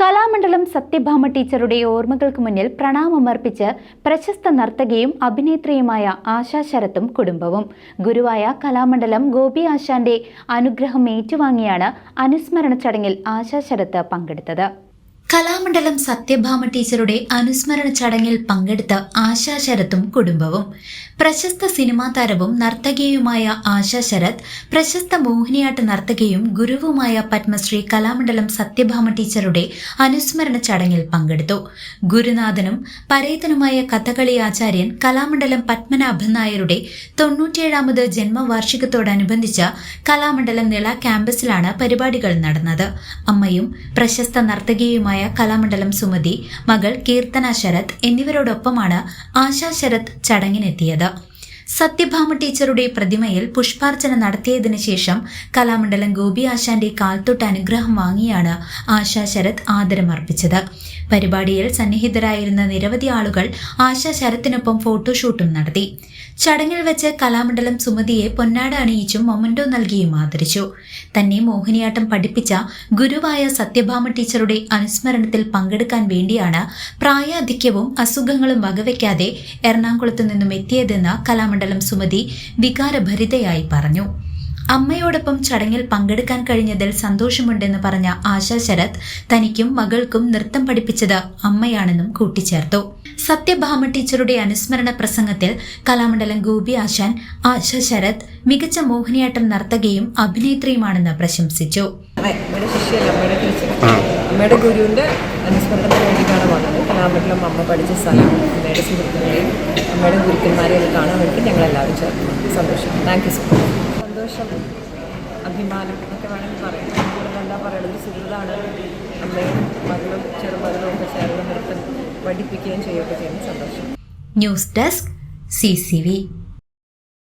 Kalamandalam Sathyabhama ടീച്ചറുടെ ഓർമ്മകൾക്ക് മുന്നിൽ പ്രണാമമർപ്പിച്ച് പ്രശസ്ത നർത്തകിയും അഭിനേത്രിയുമായ ആശാ ശരത്തും കുടുംബവും. ഗുരുവായ കലാമണ്ഡലം ഗോപി ആശാന്റെ അനുഗ്രഹം ഏറ്റുവാങ്ങിയാണ് അനുസ്മരണ ചടങ്ങിൽ ആശാ ശരത്ത് പങ്കെടുത്തത്. കലാമണ്ഡലം സത്യഭാമ ടീച്ചറുടെ അനുസ്മരണ ചടങ്ങിൽ പങ്കെടുത്ത ആശാ ശരത്തും കുടുംബവും. പ്രശസ്ത സിനിമാ താരവും നർത്തകിയുമായ ആശാ ശരത് പ്രശസ്ത മോഹിനിയാട്ട നർത്തകിയും ഗുരുവുമായ പത്മശ്രീ കലാമണ്ഡലം സത്യഭാമ ടീച്ചറുടെ അനുസ്മരണ ചടങ്ങിൽ പങ്കെടുത്തു. ഗുരുനാഥനും പരേതനുമായ കഥകളി ആചാര്യൻ കലാമണ്ഡലം പത്മനാഭൻ നായരുടെ തൊണ്ണൂറ്റിയേഴാമത് ജന്മവാർഷികത്തോടനുബന്ധിച്ച കലാമണ്ഡലം നിള ക്യാമ്പസിലാണ് പരിപാടികൾ നടന്നത്. അമ്മയും പ്രശസ്ത നർത്തകിയുമായ കലാമണ്ഡലം സുമതി മകൾ കീർത്തന ശരത് എന്നിവരോടൊപ്പമാണ് ആശാ ശരത് ചടങ്ങിനെത്തിയത്. സത്യഭാമ ടീച്ചറുടെ പ്രതിമയിൽ പുഷ്പാർച്ചന നടത്തിയതിനു ശേഷം കലാമണ്ഡലം ഗോപി ആശാന്റെ കാൽത്തൊട്ട് അനുഗ്രഹം വാങ്ങിയാണ് ആശാ ശരത് ആദരമർപ്പിച്ചത്. പരിപാടിയിൽ സന്നിഹിതരായിരുന്ന നിരവധി ആളുകൾ ആശാ ശരത്തിനൊപ്പം ഫോട്ടോഷൂട്ടും നടത്തി. ചടങ്ങിൽ വെച്ച് കലാമണ്ഡലം സുമതിയെ പൊന്നാട അണിയിച്ചും മൊമന്റോ നൽകിയും ആദരിച്ചു. തന്നെ മോഹിനിയാട്ടം പഠിപ്പിച്ച ഗുരുവായ സത്യഭാമ ടീച്ചറുടെ അനുസ്മരണത്തിൽ പങ്കെടുക്കാൻ വേണ്ടിയാണ് പ്രായാധിക്യവും അസുഖങ്ങളും വകവയ്ക്കാതെ എറണാകുളത്തു നിന്നും എത്തിയതെന്ന് കലാമണ്ഡലം സുമതി വികാരഭരിതയായി പറഞ്ഞു. അമ്മയോടൊപ്പം ചടങ്ങിൽ പങ്കെടുക്കാൻ കഴിഞ്ഞതിൽ സന്തോഷമുണ്ടെന്ന് പറഞ്ഞ ആശാ ശരത് തനിക്കും മകൾക്കും നൃത്തം പഠിപ്പിച്ചത് അമ്മയാണെന്നും കൂട്ടിച്ചേർത്തു. സത്യഭാമ ടീച്ചറുടെ അനുസ്മരണ പ്രസംഗത്തിൽ കലാമണ്ഡലം ഗോപി ആശാൻ ആശാ ശരത് മികച്ച മോഹിനിയാട്ടം നർത്തകയും അഭിനേത്രിയുമാണെന്ന് പ്രശംസിച്ചു. അമ്മയുടെ ഗുരുവിന്റെ അനുസ്മരണത്തിന് വേണ്ടിയിട്ടാണ് വന്നത്. കലാമണ്ഡലം അമ്മ പഠിച്ച സ്ഥലം അമ്മയുടെ ഗുരുക്കന്മാരെയും ഒക്കെ കാണാൻ വേണ്ടി ഞങ്ങളെല്ലാവരും ചേർന്നു. സന്തോഷം. താങ്ക് യു സോ മച്ച് സന്തോഷം. അഭിമാനം ഒക്കെ വേണമെങ്കിൽ പറയാം. എന്താ പറയുന്നത് സുഹൃതാണ് സുഹൃത്താണ് അമ്മയും മകളും ചെറുമകളും ഒക്കെ ചേർന്ന് നൃത്തം പഠിപ്പിക്കുകയും ചെയ്യുകയൊക്കെ ചെയ്യുന്ന. സന്തോഷം. News desk C